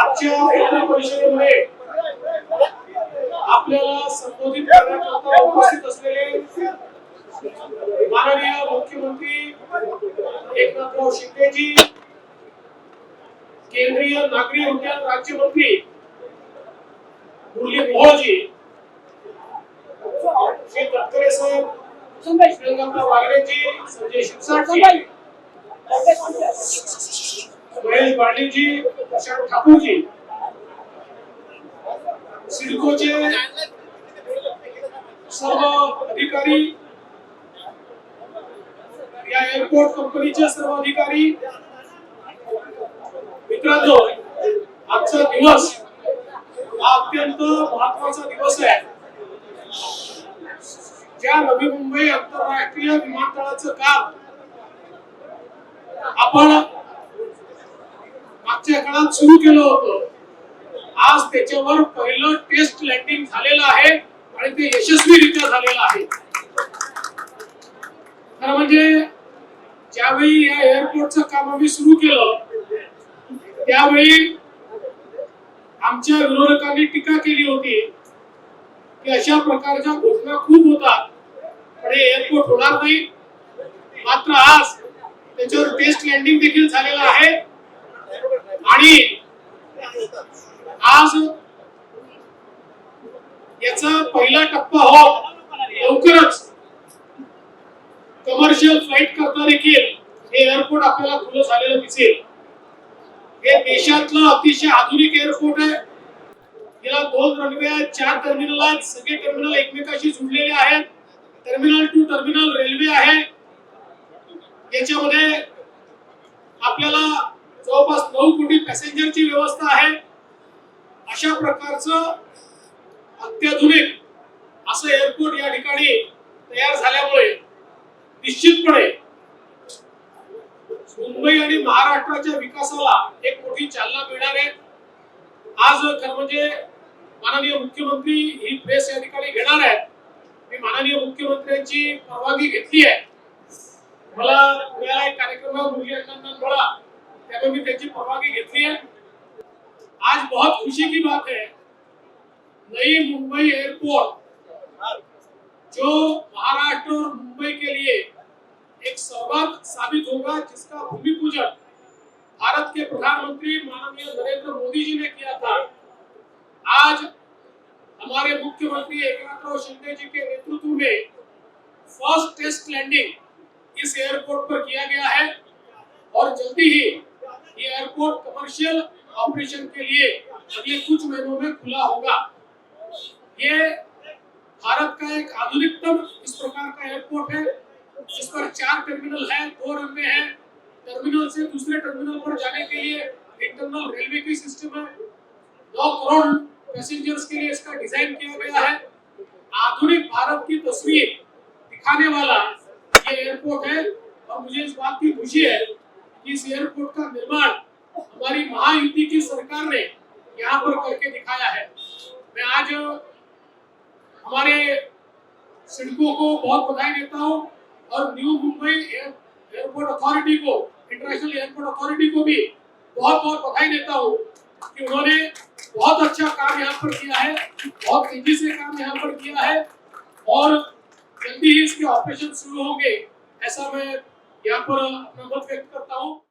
आजच्या पत्रकार परिषदेमध्ये आपल्याला संबोधित करण्याकरता उपस्थित असलेले माननीय मुख्यमंत्री एकनाथराव शिंदेजी केंद्रीय नागरी उड्डयन राज्यमंत्री मुरली मोहोळजी श्री तटकरे साहेब श्रीरंगप्पा वागलेजी संजय शिरसाटजी महेश पाटीलजी प्रशांत ठाकूरजी. सिडकोचे सर्व अधिकारी या एअरपोर्ट कंपनीचे सर्व अधिकारी. मित्रांनो आजचा दिवस हा अत्यंत महत्त्वाचा दिवस आहे. ज्या नवी मुंबई आंतरराष्ट्रीय विमानतळाचं काम आपण मागच्या काळात सुरू केलं होतं. आज त्याच्यावर पहिलं टेस्ट लँडिंग झालेलं आहे आणि ते यशस्वीरित्या झालेलं आहे. खरं म्हणजे ज्यावेळी या एअरपोर्टचं काम आम्ही सुरू केलं त्यावेळी आमच्या विरोधकांनी टीका केली होती की अशा प्रकारच्या घोषणा खूप होतात पण हे एअरपोर्ट होणार नाही. मात्र आज त्याच्यावर टेस्ट लँडिंग देखील झालेलं आहे. आणि आज याचा पहिला टप्पा हो लवकरच कमर्शियल फ्लाईट करता देखील हे एअरपोर्ट आपल्याला खुलं झालेलं दिसेल. हे देशातलं अतिशय आधुनिक एअरपोर्ट आहे. याला दोन रनवे आहेत चार टर्मिनल आहेत सगळे टर्मिनल एकमेकाशी जुळलेले आहेत. टर्मिनल टू टर्मिनल रेल्वे आहे. याच्यामध्ये आपल्याला जवळपास नऊ कोटी पॅसेंजरची व्यवस्था आहे. अशा प्रकारचं अत्याधुनिक असं एअरपोर्ट या ठिकाणी तयार झाल्यामुळे निश्चितपणे मुंबई आणि महाराष्ट्राच्या विकासाला एक मोठी चालना मिळणार आहे. आज खरं म्हणजे माननीय मुख्यमंत्री ही प्रेस या ठिकाणी घेणार आहेत. मी माननीय मुख्यमंत्र्यांची परवानगी घेतली आहे. मला पुण्याला एक कार्यक्रमात मुली अण्णांना त्यामुळे मी त्यांची परवानगी घेतली है आज बहुत खुशी की बात है। नई मुंबई एयरपोर्ट, जो महाराष्ट्र और मुंबई के लिए एक सौगात साबित होगा, जिसका भूमि पूजन भारत के प्रधानमंत्री माननीय नरेंद्र मोदी जी ने किया था। आज हमारे मुख्यमंत्री एकनाथ शिंदे जी के नेतृत्व में फ़र्स्ट टेस्ट लैंडिंग इस एयरपोर्ट पर किया गया है और जल्दी ही ये एयरपोर्ट कमर्शियल ऑपरेशन के लिए अगले कुछ महीनों में खुला होगा। ये भारत का एक आधुनिकतम इस प्रकार का एयरपोर्ट है, जिस पर चार टर्मिनल है, दो रनवे है। टर्मिनल से दूसरे टर्मिनल पर जाने के लिए इंटरनल रेलवे की सिस्टम है। नौ करोड़ पैसेंजर्स के लिए इसका डिज़ाइन किया गया है। आधुनिक भारत की तस्वीर दिखाने वाला ये एयरपोर्ट है। और मुझे इस बात की खुशी है कि इस एयरपोर्ट का निर्माण हमारी महायुति की सरकार ने यहाँ पर करके दिखाया है। मैं आज हमारे सिडको को बहुत बधाई देता हूँ और new Mumbai air- airport authority को, इंटरनेशनल एयरपोर्ट अथॉरिटी को भी बहुत बहुत बधाई देता हूँ कि उन्होंने बहुत अच्छा काम यहाँ पर किया है, बहुत तेज़ी से काम यहाँ पर किया है और जल्दी ही इसके ऑपरेशन शुरू होंगे, ऐसा मैं यहाँ पर अपना मत व्यक्त करता हूँ